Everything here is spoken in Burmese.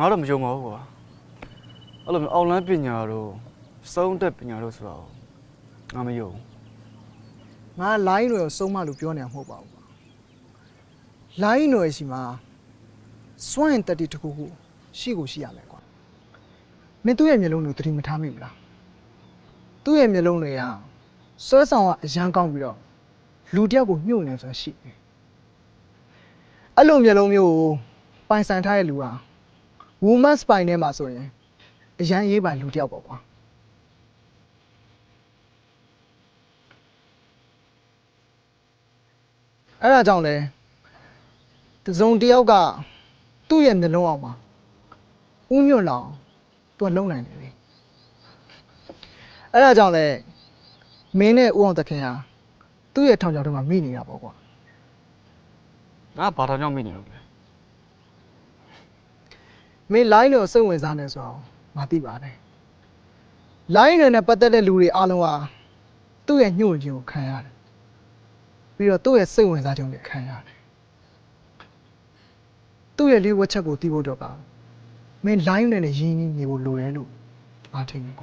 ငါတော့မယုံပါဘူးကွာအဲ့လိုမျိုးအောက်လန်းပညာတို့စုံးတက်ပညာတို့ဆိုတော့ငါမယုံဘူးငါလိုင်းတွေကိုစုံမလို့ပြောနေတာမဟုတ်ပါဘူးကွာလိုင်းတွေရှိမှာစွန့်ရင်တက်တီတစ်ခုခုရှိကိုရှိရမယ်ကွာမင်းသူ့ရဲ့မျိုးလုံးတွေကိုသတိမထားမိဘူးလားသူ့ရဲ့မျိုးလုံးတွေကစွဲဆောင်ကအရန်ကောင်းပြီးတော့လူတစ်ယောက်ကိုညှို့နေဆိုတာရှိတယ်အဲ့လိုမျိုးလုံးမျိုးကိုပိုင်ဆိုင်ထားတဲ့လူဟာ woman spine ထဲမှာဆိုရင်အရန်ရေးပါလူတစ်ယောက်ပေါ့ကွာအဲ့ဒါကြောင့်လဲတစုံတစ်ယောက်ကသူ့ရဲ့နှလုံးအောင်မှာဥညွတ်လောင်သူကလုံနိုင်တယ်လေအဲ့ဒါကြောင့်လဲမင်းနဲ့ဥအောင်တခင်ဟာသူ့ရဲ့ထောင်ချောက်ထဲမှာမိနေတာပေါ့ကွာငါဘာတောင်ကြောင့်မိနေလို့လဲ မင်း line ကိုစိတ်ဝင်စားနေဆိုတော့ငါသိပါတယ် line တွေနဲ့ပတ်သက်တဲ့လူတွေအားလုံးဟာသူ့ရဲ့ညှို့ခြင်းကိုခံရတယ်ပြီးတော့သူ့ရဲ့စိတ်ဝင်စားခြင်းကိုခံရတယ်သူ့ရဲ့လေးဝက်ချက်ကိုသိဖို့တော့ကမင်း line နဲ့ရင်းနှီးနေဖို့လိုတယ်လို့ငါထင်တယ်